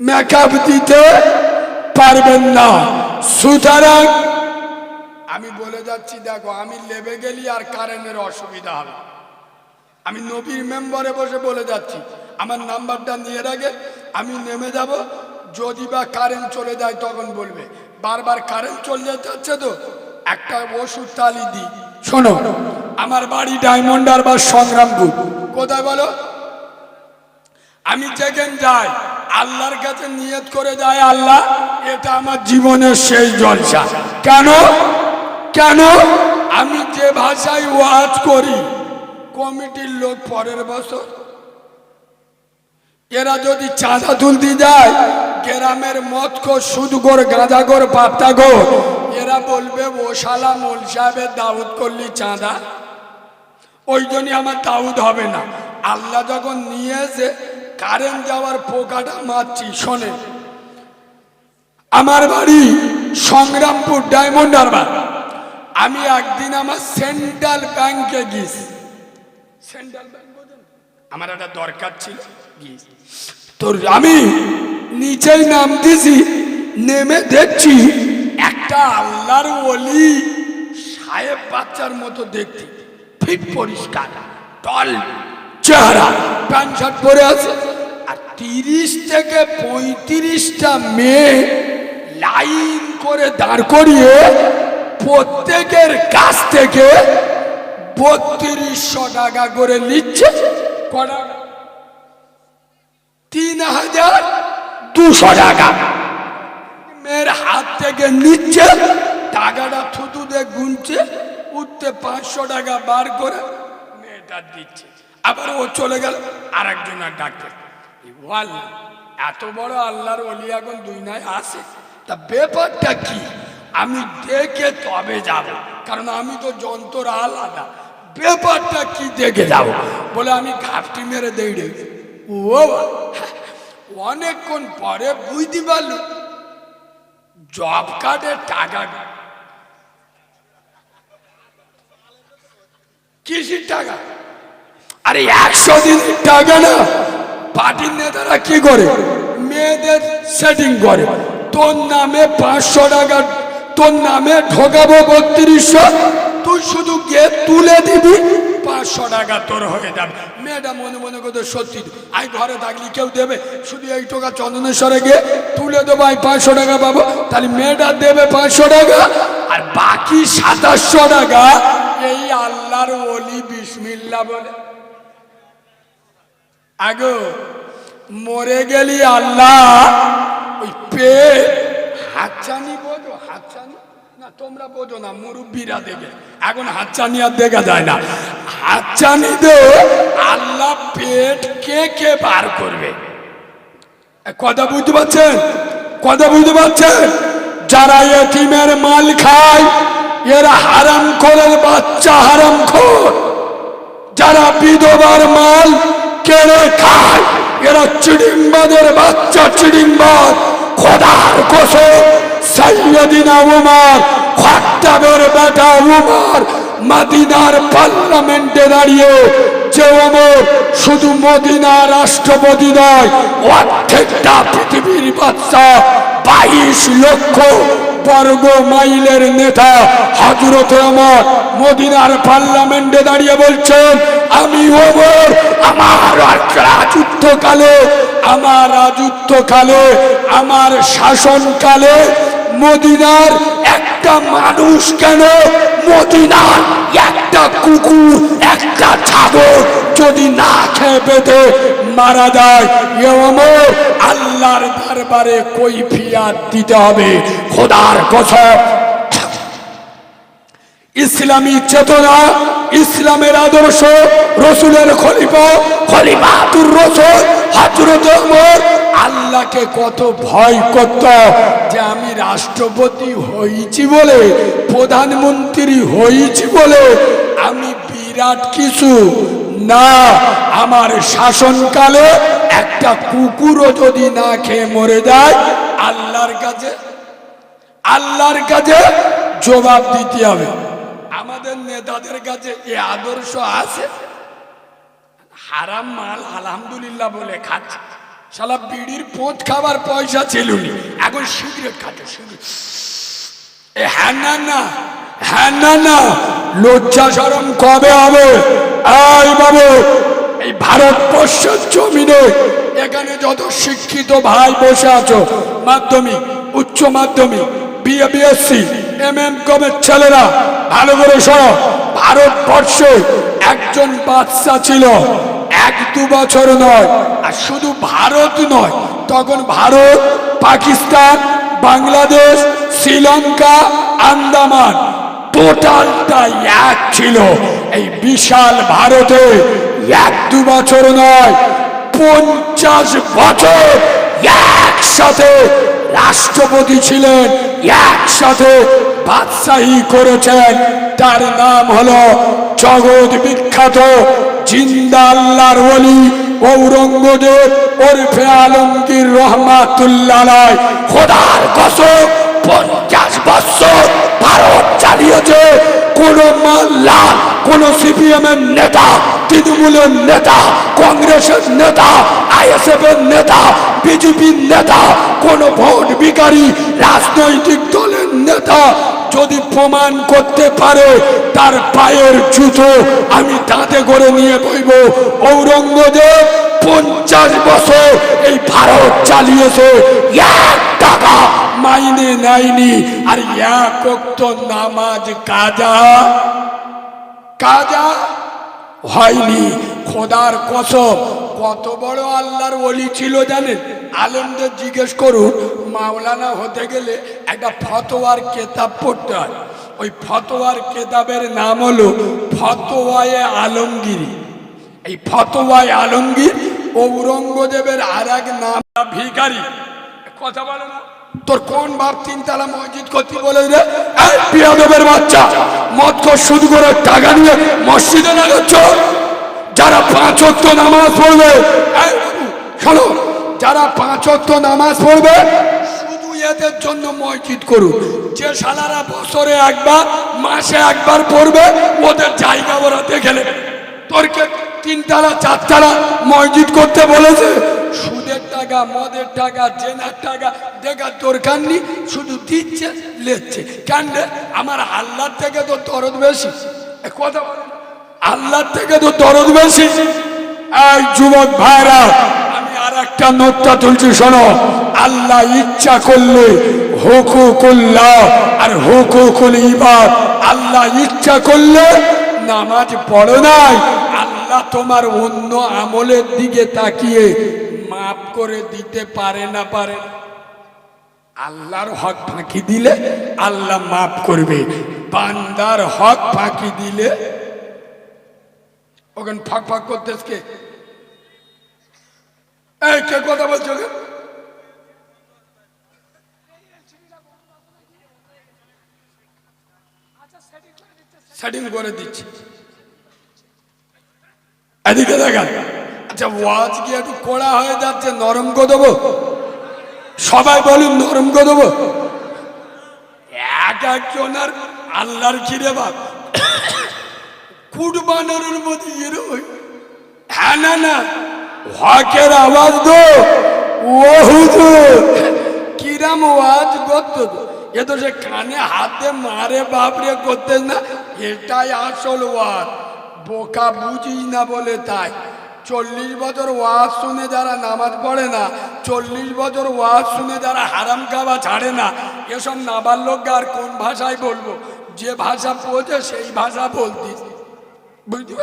Makeup দিতে পারবেন না। সুতরাং আমি বলে যাচ্ছি, দেখো, আমি লেবে গেলি আর কারেন্টের অসুবিধা হবে আমি নবীর মেম্বারে বসে বলে যাচ্ছি, আমার নাম্বারটা নিয়ে রাখে আমি নেমে যাব, যদি বা কারেন্ট চলে যায় তখন বলবে। বারবার কারেন্ট চলে যাচ্ছে তো, একটা ওষুধ তালি দিই শোনো, আমার বাড়ি ডায়মন্ডার বা সংগ্রামপুর। কোথায় বলো? আমি যেখানে যাই আল্লাহর কাছে নিয়ত করে যাই আল্লাহ, এটা আমার জীবনের শেষ জলসা। কেন? কেন? আমি যে ভাষায় ওয়াজ করি, কমিটির লোক পরের বছর। এরা যদি চাঁদা তুলতে যায়, গ্রামের মতকর সুদগর, গাঁজাগর পাত্তাগর এরা বলবে, ও শালা মোল সাহেবের দাউদ করলি চাঁদা। ওই জন্যই আমার দাউদ হবে না। আল্লাহ যখন নিয়ে এসে কারেন্ট যাওয়ার পোকাটা মারছি শোনে আমার বাড়ি সংগ্রামপুর ডায়মন্ড হারবার। আমি একদিন আমার সেন্ট্রাল ব্যাংকে গিয়েছি। সেন্ট্রাল ব্যাংক আমার একটা দরকার ছিল, গিয়েছি। তো আমি নিচেই নাম দিছি নেমে দেখছি একটা আল্লাহর ওলি সাহেব বাচ্চার মতো দেখতে। ফিট পরিষ্কার, টল। চেহারা। প্যান্ট, শার্ট পরে আছে। আর তিরিশ থেকে পঁয়ত্রিশটা মেয়ে লাইন করে দাঁড় করিয়ে প্রত্যেকের কাছ থেকে বত্রিশশো টাকা করে নিচ্ছে। তিন হাজার দুশো টাকা। মেয়ের হাত থেকে নিচ্ছে, টাকাটা থুতু দিয়ে গুনছে, উঠতে পাঁচশো টাকা বার করে মেয়েটা দিচ্ছে। আবার ও চলে গেল আর একজন আর আল্লাহ এত বড় আল্লাহর অলি এখন দুই নাই আসে তা ব্যাপারটা কি? আমি দেখে তবে যাব, কারণ আমি তো যন্ত্র আলাদা। ব্যাপারটা কি দেখে যাব? বলে আমি ঘাপটি মেরে দেড়ে ও অনেকক্ষণ পরে বুঝতে পারল, জব কার্ডের টাকা কিসির টাকা? আরে একশো দিনের টাকা না। পার্টির নেতারা কি করে? মেয়েদের সেটিং করে। তোর নামে পাঁচশো টাকা, তোর নামে ঢোকাবো বত্রিশশো। তুই শুধু গিয়ে তুলে দিবি, পাঁচশো টাকা তোর হয়ে যাবে। মেয়েটা মনে মনে করতে সত্যি আই ঘরে থাকলি কেউ দেবে? শুধু এই টাকা চন্দনেশ্বরে গিয়ে তুলে দেবো আমি পাঁচশো টাকা পাবো। তাহলে মেয়েটা দেবে পাঁচশো টাকা, আর বাকি সাতাশশো টাকা এই আল্লাহর ওলি বিসমিল্লা বলে। আগো, মরে গেলি আল্লাহ, ওই পেট হাতছানি বোঝো হাতছানি না, তোমরা বোঝো না, মুরব্বীরা দেবে এখন হাতছানি আর দেখা যায় না। হাতছানি দে, আল্লাহ পেট কে কে বার করবে? কথা বুঝতে পারছেন? কথা বুঝতে পারছেন? যারা এতিমের মাল খায়, এরা হারাম করে বাচ্চা হারাম খোর যারা বিধবার মাল কেড়ে খায়। এরা চিড়িংবাদের বাচ্চা, চিড়িংবাদ। খোদার কোসে সাইয়দিনা উমার খট্টাবের বেটা উমার মাদিনার পার্লামেন্টে দাঁড়িয়ে যে ওমর শুধু মদিনা রাষ্ট্রপতি নয়, অর্ধেকটা পৃথিবীর বাচ্চা, বাইশ লক্ষ বর্গ মাইলের নেতা হজরত আমার মদিনার পার্লামেন্টে দাঁড়িয়ে বলছেন, আমি ওমর আমার রাজত্বকালে আমার রাজত্বকালে আমার শাসনকালে মদিনার একটা মানুষ কেন? মদিনার একটা কুকুর, একটা ছাগল যদি না খেয়ে পেতে মারা যায়, এ ওমর আল্লাহর দরবারে কৈফিয়াত দিতে হবে। খোদার কসম। ইসলামী চেতনা, ইসলামের আদর্শ, রসুলের খলিফা, খলিফাতুর রসুল হজরত ওমর, আল্লাহকে কত ভয় করত যে আমি রাষ্ট্রপতি হয়েছি বলে, প্রধানমন্ত্রী হয়েছি বলে, আমি বিরাট কিছু না, আমার শাসনকালে একটা কুকুরও যদি না খেয়ে মরে যায়, আল্লাহর কাছে আল্লাহর কাছে জবাব দিতে হবে। আমাদের নেতাদের কাছে এ আদর্শ আছে। হারাম মাল আলহামদুলিল্লাহ বলে খাচ্ছে। শালা বিড়ির পোঁত খাবার পয়সা ছিল এখন সিগারেট খাচ্ছে, সিগারেট। এ হ্যাঁ না না। হ্যাঁ না না, লজ্জা সরম কবে হবে? এই বাবু, এই ভারতবর্ষের জমিনে এখানে যত শিক্ষিত ভাই বসে আছো, মাধ্যমিক, উচ্চ মাধ্যমিক বিএ এম এম কমের ছেলেরা, ভালো করে শোনো, ভারতবর্ষে একজন বাচ্চা ছিল, এক দু বছর নয়, আর শুধু ভারত নয়, তখন ভারত, পাকিস্তান, বাংলাদেশ, শ্রীলঙ্কা, আন্দামান টোটালটা এক ছিল। এই বিশাল ভারতে এক দু বছর নয়, পঞ্চাশ বছর একসাথে রাষ্ট্রপতি ছিলেন, একসাথে বাদশাহী করেছেন। তার নাম হলো জগৎ বিখ্যাত জিন্দা আল্লাহর ওলি ঔরঙ্গজেব ওরফে আলমগীর রহমাতুল্লাহ খোদার কসম, পঞ্চাশ বছর ভারত চালিয়েছে। কোন মাল্লা কোন সিপিএম এর নেতা, তৃণমূলের নেতা, কংগ্রেসের নেতা আইএসএফ এর নেতা, বিজেপির নেতা, কোন ভোট বিকারী রাজনৈতিক দলের নেতা যদি প্রমাণ করতে পারে তার পায়ের জুতো আমি দাঁতে করে নিয়ে বইব। ঔরঙ্গজেব পঞ্চাশ বছর এই ভারত চালিয়েছে। এক টাকা মাইনে নেয়নি আর এক নামাজ কাজা কাজা হয়নি। খোদার কসম, কত বড় আল্লাহর ওলি ছিল জানেন? আলেমদের জিজ্ঞেস করুন, মাওলানা হতে গেলে একটা ফতোয়ার কেতাব পড়তে হয়। ওই ফতোয়ার কেতাবের নাম হলো ফতোয়ায়ে আলমগিরি। এই ফতোয়ায় আলমগীর ঔরঙ্গজেবের আর এক নাম ভিকারি কথা বলে না? তোর কোন বাপ তিনতলা মসজিদ করতে বলে রে? এই বাচ্চা, মদ শুধু করে টাকা নিয়ে মসজিদে লাগাচ্ছ যারা পাঁচ অক্ত নামাজ পড়বে শোনো, যারা পাঁচ অক্ত নামাজ পড়বে, শুধু এদের জন্য মসজিদ করুন যে সালারা বছরে একবার, মাসে একবার পড়বে, ওদের জায়গা ওরা নেবে। তোরকে তিনতলা, চারতলা মসজিদ করতে বলেছে সুদের টাকা, মদের টাকা, জেনার টাকা দেখার দরকার নেই শুধু দিচ্ছে, লেচ্ছে। কেন আমার আল্লাহর থেকে তো দরদ বেশি। কথা বলে। না। আল্লাহর থেকে তো দরদ বেশি। যুবক ভাইরা, আমি আর একটা নোটটা তুলছি, শোনো। আল্লাহ ইচ্ছা করলে হুকুকুল্লাহ আর হুকুকুল ইবাদ। আল্লাহ ইচ্ছা করলে নামাজ পড়ো নাই। আল্লাহ তোমার অন্য আমলের দিকে তাকিয়ে মাফ করে দিতে পারে না পারে। আল্লাহর হক ফাঁকি দিলে আল্লাহ মাফ করবে বান্দার হক ফাঁকি দিলে ওখানে ফাঁক ফাঁক করতেস কে কথা বলছো? সেটিং করে দিচ্ছি এদিকে দেখান আচ্ছা ওয়াজ কি একটু কড়া হয়ে যাচ্ছে? নরম করে দেবো। সবাই বলুন, নরম করে দেবো। এক একজনের আল্লাহর কিরে বাপ। কুরবানোর মধ্যে এর ওই হ্যাঁ না না, হকের আওয়াজ দো ও হুজুর, কিরাম ওয়াজ করতো এ তো সে কানে হাতে মারে বাপরে করতে না। এটাই আসল ওয়াজ। বোকা বুঝিস না বলে তাই। চল্লিশ বছর ওয়াজ শুনে যারা নামাজ পড়ে না চল্লিশ বছর ওয়াজ শুনে যারা হারাম খাওয়া ছাড়ে না এসব নাবার লোককে আর কোন ভাষায় বলব? যে ভাষা পৌঁছে সেই ভাষা বলতিস বুঝতে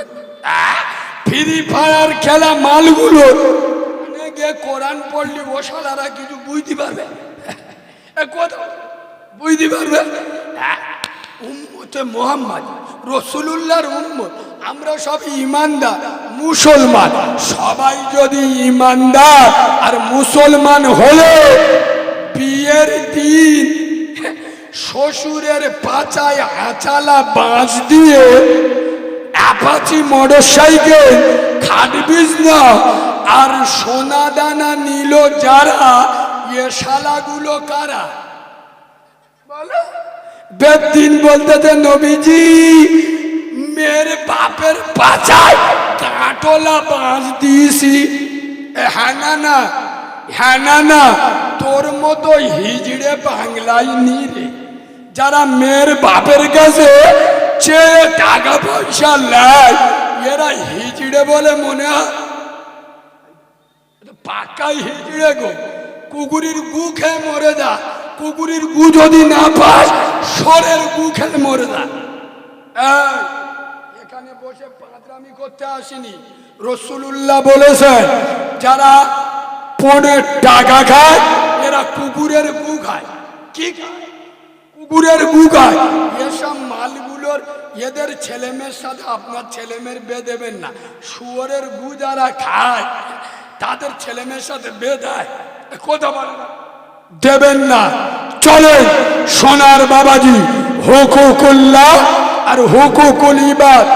ফ্রি ফায়ার খেলা মালগুলো। গিয়ে কোরআন পড়লি ও শালারা কিছু বুঝতে পারবে? কথা বুঝতে পারবে? আহ, উম্মতে মোহাম্মদ, রসুলুল্লাহর উম্মত। আমরা সব ইমানদার মুসলমান। সবাই যদি ইমানদার আর মুসলমান হলে বিয়ের দিন শ্বশুরের পাচায় আচালা বাঁশ দিয়ে অ্যাপাচি মোটর সাইকেল খাটবিস না আর সোনা দানা নিল যারা, এ শালাগুলো কারা? বলো। বেদিন বলতে যে নবীজি, মেয়ের বাপের পাচায় কাটলা বাঁশ দিয়েছি। হ্যাঁ না হ্যাঁ না তোর মতো হিজড়ে বাংলায় নি রে। যারা মেয়ের বাপের কাছে চেয়ে টাকা পয়সা নেয়, এরা হিজড়ে বলে মনে হয়, পাকাই হিজড়ে গো, কুকুরের গু খেয়ে মরে যা কুকুরের গু যদি না পাস, সরের গু খেয়ে মরে যা এখানে বসে পাঁচরামি করতে আসিনি। রসুল্লাহ বলেছেন যারা পনেরো টাকা খায়, এরা কুকুরের গু খায়। কি কুকুরের গু খায়। এসব মালগুলোর, এদের ছেলেমেয়ের সাথে আপনার ছেলেমেয়ের বে দেবেন না। শুয়োরের গু যারা খায়, তাদের ছেলেমেয়ের সাথে বে দেয়। কথা বলে না। দেবেন না। চলেন সোনার বাবাজি, হুকুকুল্লাহ আর হুকুকুল ইবাদ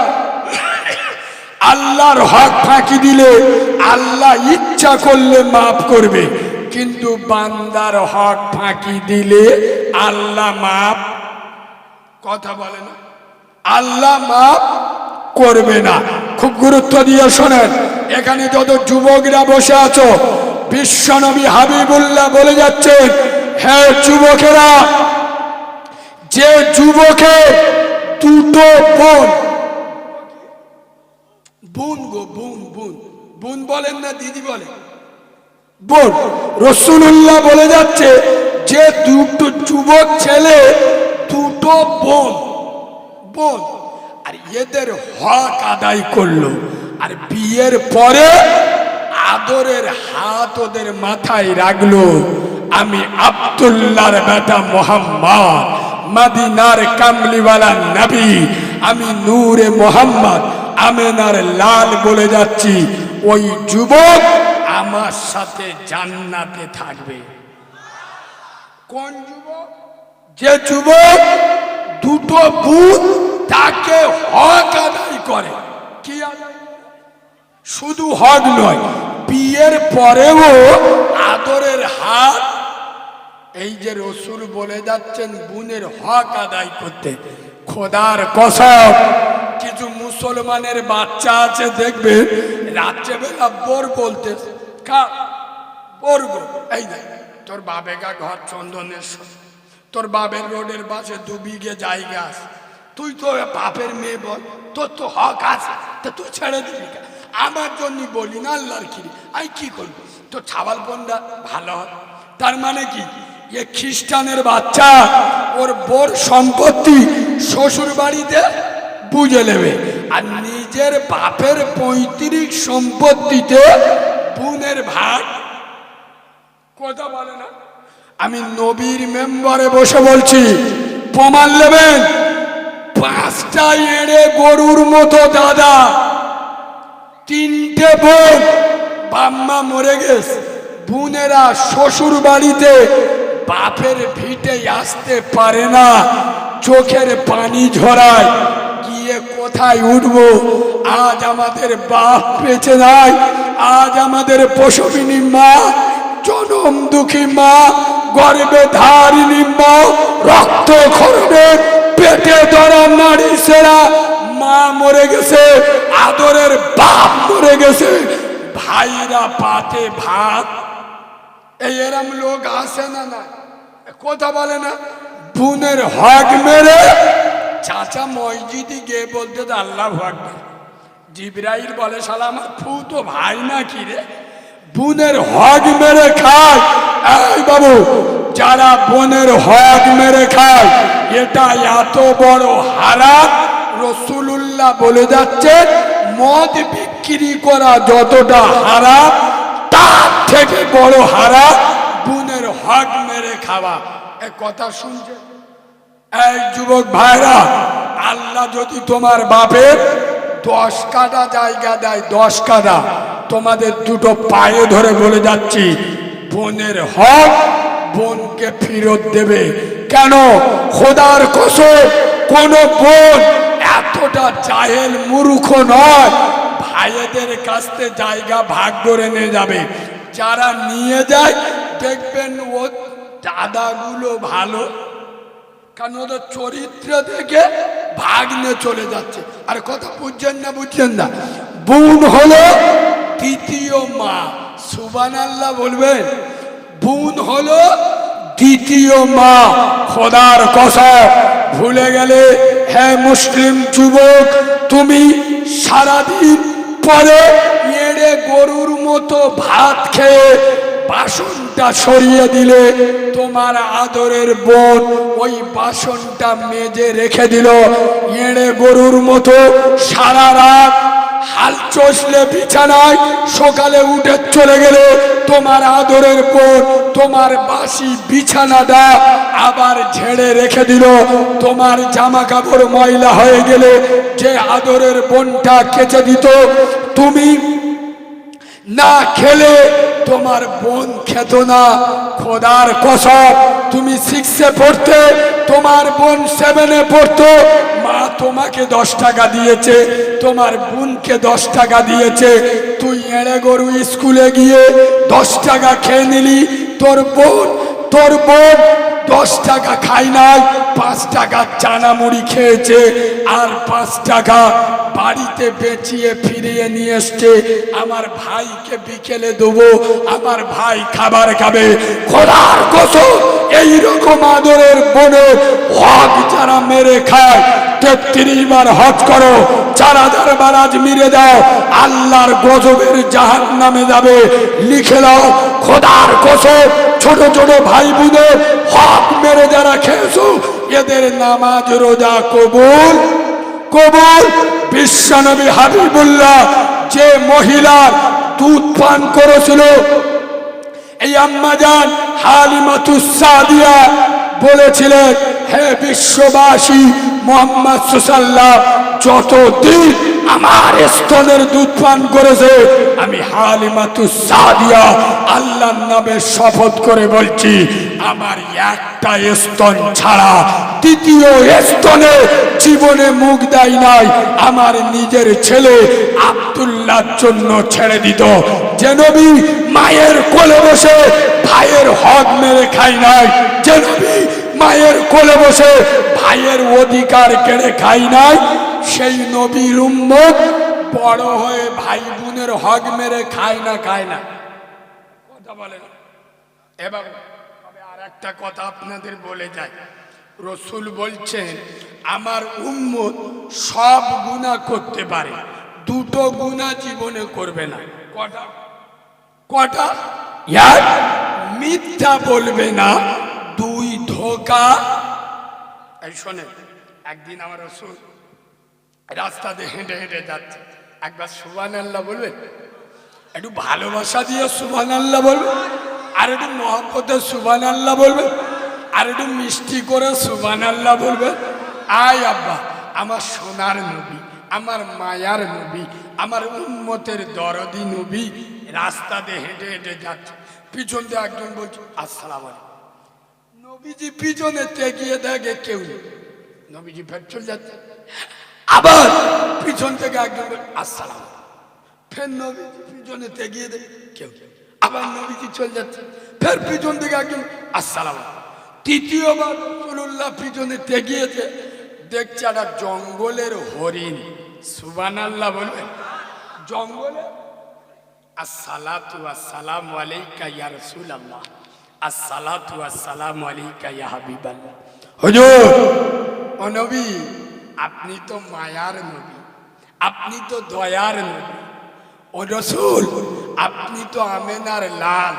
আল্লাহর হক ফাঁকি দিলে আল্লাহ ইচ্ছা করলে মাফ করবে, কিন্তু বান্দার হক ফাঁকি দিলে আল্লাহ মাফ কথা বলে না। আল্লাহ মাফ করবে না। খুব গুরুত্ব দিয়ে শোনেন, এখানে যত যুবকরা বসে আছো বিশ্বনবী হাবিবুল্লাহ বলে যাচ্ছেন হ্যাঁ যুবকেরা, যে যুবকে দুটো বোন বোন গো, বোন বোন বোন বলেন না, দিদি বলে, বোন রসুল্লাহ বলে যাচ্ছে, যে দুটো যুবক ছেলে, দুটো বোন বোন, আর এদের হক আদায় করল, আর বিয়ের পরে আদরের হাত ওদের মাথায় রাখল। আমি আব্দুল্লাহর বেটা মোহাম্মদ, মাদিনার কামলিওয়ালা নবী। আমি নূরে মোহাম্মদ, আমেনার লাল বলে যাচ্ছি। ওই যুবক আমার সাথে জান্নাতে থাকবে। কোন যুবক? যে যুবক দুটো বুধ তাকে হক আদায় করে। কি শুধু হক নয় বিয়ের পরেও আদরের হাত, এই যে রসুল বলে যাচ্ছেন, বুনের হক আদায় করতে। খোদার কসম, কিছু মুসলমানের বাচ্চা আছে, দেখবে, রাত্রেবেলা বোর বলতে কা বোর এই তোর বাবেগা ঘর চন্দনেশ্বর তোর বাবের রোডের পাশে দু বিঘে জায়গা আছে। তুই তো বাপের মেয়ে বল, তোর তো হক আছে, তা তুই ছেড়ে দিবি? আমার জন্য বলি না আল্লাহর কি আমি কি করব তো ছাবাল বোনটা ভালো হয়। তার মানে কি? এ খ্রিস্টানের বাচ্চা, ওর বোর সম্পত্তি শ্বশুর বাড়িতে বুঝে নেবে। আর নিজের বাপের পঁয়ত্রিশ সম্পত্তিতে বোনের ভাগ কথা বলে না। আমি নবীর মেম্বারে বসে বলছি, প্রমাণ নেবেন? পাঁচটা এড়ে গরুর মতো দাদা তিনটে বোন। বাম্মা মরে গেছে। বোনেরা শ্বশুর বাড়িতে বাপের ভিটে আসতে পারে না। চোখের পানি ঝরায়। গিয়ে কোথায় উঠবো? আজ আমাদের বাপ বেঁচে নাই। আজ আমাদের পশুবিনী মা, জনম দুঃখী মা, গর্বে ধারিণী মা রক্ত খরবে পেটে ধরা নারী সেরা। মা মরে গেছে, আদরের বাপ মরে গেছে, ভাইরা পাতে ভাত। এই এরম লোক আসে না না কথা বলে না, বোনের হক মেরে চাচা মসজিদে গিয়ে বলতে আল্লাহ আকবার। জিব্রাইল বলে, শালা আমার ফু তো ভাই না কি রে? বোনের হক মেরে খায়। এই বাবু, যারা বোনের হক মেরে খায়, এটা এত বড় হারাম রসুলুল্লাহ বলে যাচ্ছে, মদ বিক্রি করা যতটা হারাম, তার থেকে বড় হারা বোনের হক মেরে খাওয়া। এ কথা শুনছে? এই যুবক ভাইরা, আল্লাহ যদি তোমার বাপের দশ কাটা জায়গা দেয়, দশ কাটা তোমাদের দুটো পায়ে ধরে বলে যাচ্ছি, বোনের হক বোনকে ফেরত দেবে। কেন? খোদার কসম, কোন বোন এতটা জাহেল মূর্খ নয়। ভাইয়েদের কাছ থেকে জায়গা ভাগ করে নিয়ে যাবে। যারা নিয়ে যায়, দেখবেন ও দাদাগুলো ভালো। কারণ ওদের চরিত্র থেকে ভাগ্নে চলে যাচ্ছে। আর কথা বুঝছেন না বুঝছেন না? বোন হলো তৃতীয় মা। সুবান আল্লাহ বলবেন, বোন হলো দ্বিতীয় মা। খোদার কষা ভুলে গেলে হ্যাঁ মুসলিম যুবক, তুমি সারাদিন পরে এড়ে গরুর মতো ভাত খেয়ে বাসনটা সরিয়ে দিলে তোমার আদরের বোন ওই বাসনটা মেজে রেখে দিল। এড়ে গরুর মতো সারা রাত হাল চসলে বিছানায় সকালে উঠে চলে গেলে। তোমার আদরের পর তোমার বাসি বিছানাটা আবার ঝেড়ে রেখে দিল। তোমার জামা কাপড় ময়লা হয়ে গেলে যে আদরের বনটা কেচে দিত, তুমি না খেলে তোমার বোন খেত না। খোদার কসম, তুমি সিক্সে পড়তে, তোমার বোন সেভেনে পড়তো। মা তোমাকে দশ টাকা দিয়েছে, তোমার বোনকে দশ টাকা দিয়েছে। তুই এড়ে গরু স্কুলে গিয়ে দশ টাকা খেয়ে নিলি। তোর বোন তোর বোন দশ টাকা খাই নাই, পাঁচ টাকা চানা মুড়ি খেয়েছে, আর পাঁচ টাকা বাড়িতে বেচিয়ে ফিরিয়ে নিয়ে এসছে। আমার ভাইকে বিকেলে দেবো, আমার ভাই খাবার খাবে। খোদার কসম, এইরকম আদরের বনে হক যারা মেরে খায়, তেত্রিশ বার হজ করো, চার হাজার বার আজ মিরে দাও, আল্লাহর গজবের জাহান নামে যাবে। লিখে দাও, খোদার কসম ছোট ছোট ভাই বোনের হক মেরে যারা খেয়েছো, এদের নামাজ রোজা কবুল। কবুল। বিশ্বনবী হাবিবুল্লাহ যে মহিলার দুধ পান করেছিল, এই আম্মাজান হালিমাতুসাদিয়া বলেছিলেন, হে বিশ্ববাসী মোহাম্মদ সুসাল্লাহ যতদিন আমার স্তনের দুধ পান করেছে। আমি হালিমাতুসাদিয়া আল্লাহর নামে শপথ করে বলছি, আমার একটা স্তন ছাড়া দ্বিতীয় স্তনে জীবনে মুখ দেয় নাই। আমার নিজের ছেলে আব্দুল্লাহর জন্য ছেড়ে দিত। যে নবী মায়ের কোলে বসে ভাইয়ের হক মেরে খাই নাই, যে নবী মায়ের কোলে বসে ভাইয়ের অধিকার কেড়ে খাই নাই সেই নবীর উম্মত বড় হয়ে ভাই বোনের হক মেরে খায় না খায় না। কথা বলেন। এবার তবে আর একটা কথা আপনাদের বলে যায় রসুল বলছেন, আমার উম্মত সব গুণা করতে পারে, দুটো গুণা জীবনে করবে না। কটা? কটা? এক মিথ্যা বলবে না, দুই ধোকা। এই শোনে একদিন আমার রসুল রাস্তা দিয়ে হেঁটে হেঁটে যাচ্ছে। একবার সুবান আল্লাহ বলবে? একটু ভালোবাসা দিয়ে সুবান আল্লাহ বলবে? আর একটু মহব্বতের সুবান আল্লাহ বলবে? আর একটু মিষ্টি করে সুবান আল্লাহ বলবে? আয় আব্বা, আমার সোনার নবী, আমার মায়ার নবী, আমার উন্মতের দরদি নবী রাস্তা দিয়ে হেঁটে হেঁটে যাচ্ছে। পিছন দিয়ে একজন বলছে, আসসালাম নবীজি পিছনে তেগিয়ে দেখে কেউ নবীজি ফের চলে যাচ্ছে। আবার পিছন থেকে একজন আসসালাম। ফের নবীজি পিছনে তেগিয়ে দেয় কেউ নেই। আবার নবীজি চলে যাচ্ছে। ফের পিছন থেকে একজন আসসালাম। তৃতীয়বার রসুল্লাহ পিছনে তেগিয়েছে দেখছে একটা জঙ্গলের হরিণ। সুবান আল্লাহ বলবেন জঙ্গলে? আসসালাতু আসসালামু আলাইকা ইয়া রাসূলুল্লাহ। আসসালাতু আসসালামু আলাইকা ইয়া হাবিবাল্লাহ। হুজুর! ও নবী আপনি তো মায়ার নবী, আপনি তো দয়ার নবী। ও রসুল, আপনি তো আমেনার লাল।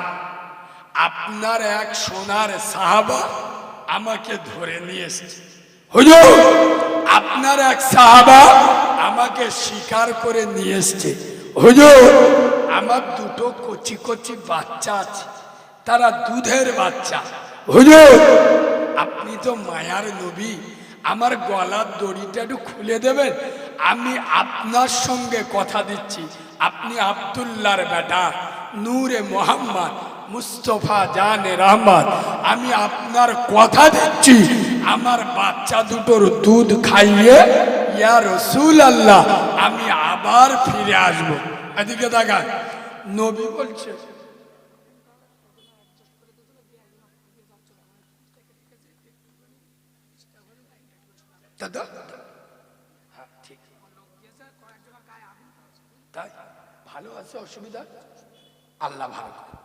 আপনার এক সোনার সাহাবা আমাকে ধরে নিয়ে এসেছে। হুজুর, আপনার এক সাহাবা আমাকে স্বীকার করে নিয়ে এসছে। হুজুর, আমার দুটো কচি কচি বাচ্চা আছে, তারা দুধের বাচ্চা। হুজুর, আপনি তো মায়ার নবী আমার গলার দড়িটা একটু খুলে দেবেন? আমি আপনার সঙ্গে কথা দিচ্ছি। আপনি আবদুল্লার বেটা, নূরে মোহাম্মদ মুস্তফা জানে রহমত আমি আপনার কথা দিচ্ছি। আমার বাচ্চা দুটোর দুধ খাইয়ে, ইয়া রসুল আল্লাহ আমি আবার ফিরে আসব। এদিকে দেখা নবী বলছে দাদা? হ্যাঁ ঠিক। তাই? ভালো আছে অসুবিধা? আল্লাহ ভালো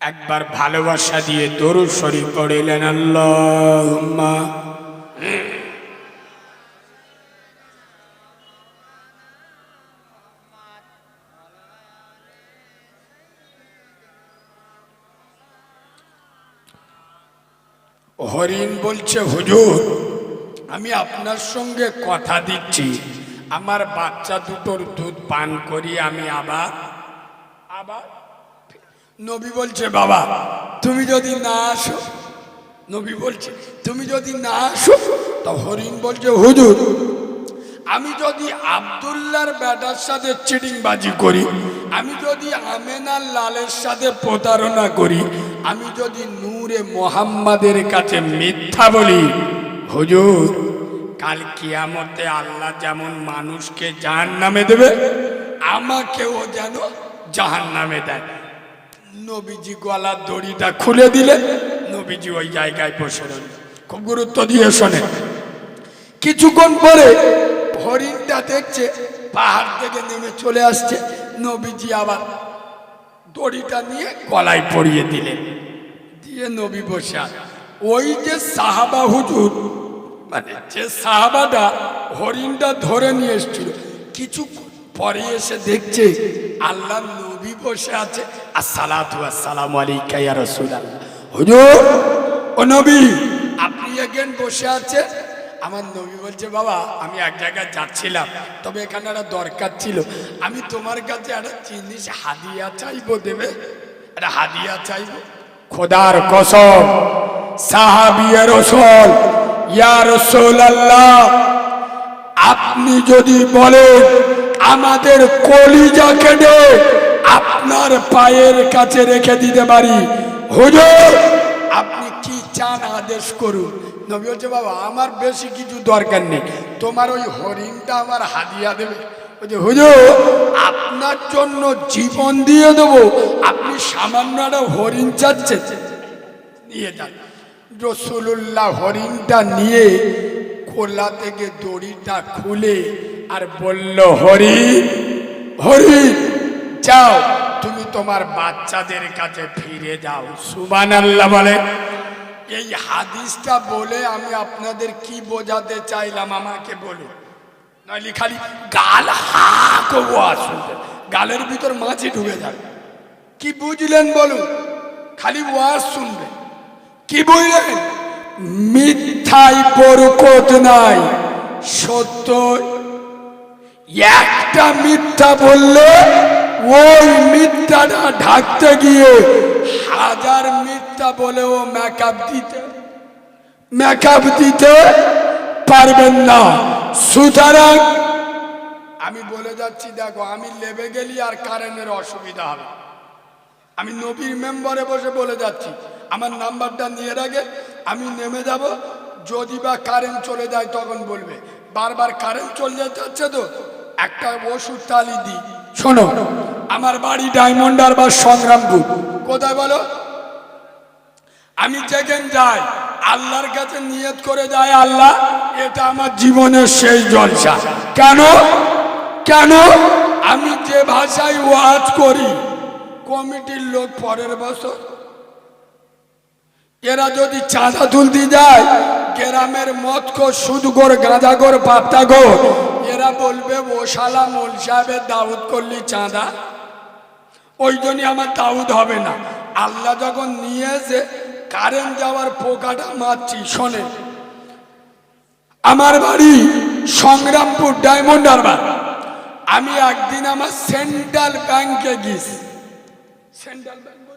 একবার ভালোবাসা দিয়ে দরু শরীফ পড়িলেন আল্লাহ হরিণ বলছে, হুজুর, আমি আপনার সঙ্গে কথা দিচ্ছি। আমার বাচ্চা দুটোর দুধ পান করি আমি আবার। আবার? নবী বলছে, বাবা, তুমি যদি না আসো, নবী বলছে, তুমি যদি না আসো তা হরিণ বলছে, হুজুর, আমি যদি আবদুল্লার বেটার সাথে চিটিংবাজি করি, আমি যদি আমেনার লালের সাথে প্রতারণা করি, আমি যদি নূরে মোহাম্মদের কাছে মিথ্যা বলি, হুজুর, কাল কিয়ামতে আল্লাহ যেমন মানুষকে জাহান নামে দেবে, আমাকেও যেন জাহান নামে দেয়। নবীজি গলার দড়িটা খুলে দিলে নবীজি ওই জায়গায় বসে রইল খুব গুরুত্ব দিয়ে শোনে। কিছুক্ষণ পরে হরিণটা দেখছে, পাহাড় থেকে নেমে চলে আসছে। নবীজি আবার দড়িটা নিয়ে গলায় পরিয়ে দিলেন। দিয়ে নবী বসে ওই যে সাহাবা হুজুর মানে যে সাহাবাটা হরিণটা ধরে নিয়ে এসেছিল কিছু পরে এসে দেখছে আল্লাহ নবী বসে আছে আসসালাতু আসসালামু আলাইকা ইয়া রাসূলুল্লাহ। হুজুর! ও নবী আপনি এগেন বসে আছে। আমার নবী বলছে বাবা আমি এক জায়গায় যাচ্ছিলাম তবে এখানে একটা দরকার ছিল। আমি তোমার কাছে একটা জিনিস হাদিয়া চাইব দেবে? একটা হাদিয়া চাইব? খোদার কসম সাহাবিয়া রসল ইয়া রসুল আল্লাহ আপনি যদি বলেন আমাদের কলিজা কেটে আপনার পায়ের কাছে রেখে দিতে পারি। হুজুর, আপনি কি চান আদেশ করুন? নবী বলছে, বাবা, আমার বেশি কিছু দরকার নেই। তোমার ওই হরিণটা আমার হাদিয়া দেবে। বলছে, হুজুর, আপনার জন্য জীবন দিয়ে দেবো। আপনি সামান্য একটা হরিণ চাচ্ছেন। নিয়ে যান। রসুল্লাহ হরিণটা নিয়ে কোলা থেকে দড়িটা খুলে আর বলল, হরি হরি যাও তুমি তোমার বাচ্চাদের কাছে ফিরে যাও। সুবান আল্লাহ বলে। এই হাদিসটা বলে আমি আপনাদের কি বোঝাতে চাইলাম আমাকে বলুন নইলে খালি গাল হা করব আসুন গালের ভিতর মাছি ঢুকে যাবে। কি বুঝলেন বলুন? খালি ওয়াজ শুনবে। কি বুঝলেন? মিথ্যাই বরকত নাই। সত্য। একটা মিথ্যা বললে ওই মিথ্যাটা ঢাকতে গিয়ে হাজার মিথ্যা বলেও মেকআপ দিতে। মেকআপ দিতে পারবেন না। সুতরাং আমি বলে যাচ্ছি, দেখো, আমি লেবে গেলি আর কারেন্টের অসুবিধা হবে। আমি নবীর মেম্বারে বসে বলে যাচ্ছি, আমার নাম্বারটা নিয়ে রাখে, আমি নেমে যাব। যদি বা কারেন্ট চলে যায়, তখন বলবে, বারবার কারেন্ট চলে যাচ্ছে তো, একটা ওষুধ তালি দিই শোনো আমার বাড়ি ডায়মন্ডার বা সংগ্রামপুর কোথায় বলো? আমি যেখানে যাই আল্লাহর কাছে নিয়ত করে যাই আল্লাহ এটা আমার জীবনের শেষ জলসা। কেন? কেন? আমি যে ভাষায় ওয়াজ করি কমিটির লোক পরের বছর। এরা যদি চাঁদা তুলতে যায় গ্রামের মতকর সুদগোর গাঁজাগোর পাপ্তাগোর এরা বলবে ও শালা মোল সাহেবের দাউদ করলি চাঁদা। ওই জন্যই আমার দাউদ হবে না। আল্লাহ যখন নিয়েছে কারেন্ট যাওয়ার পোকাটা মারছি শোনে আমার বাড়ি সংগ্রামপুর ডায়মন্ড হারবার। আমি একদিন আমার সেন্ট্রাল ব্যাংকে গিয়েছি। Central bank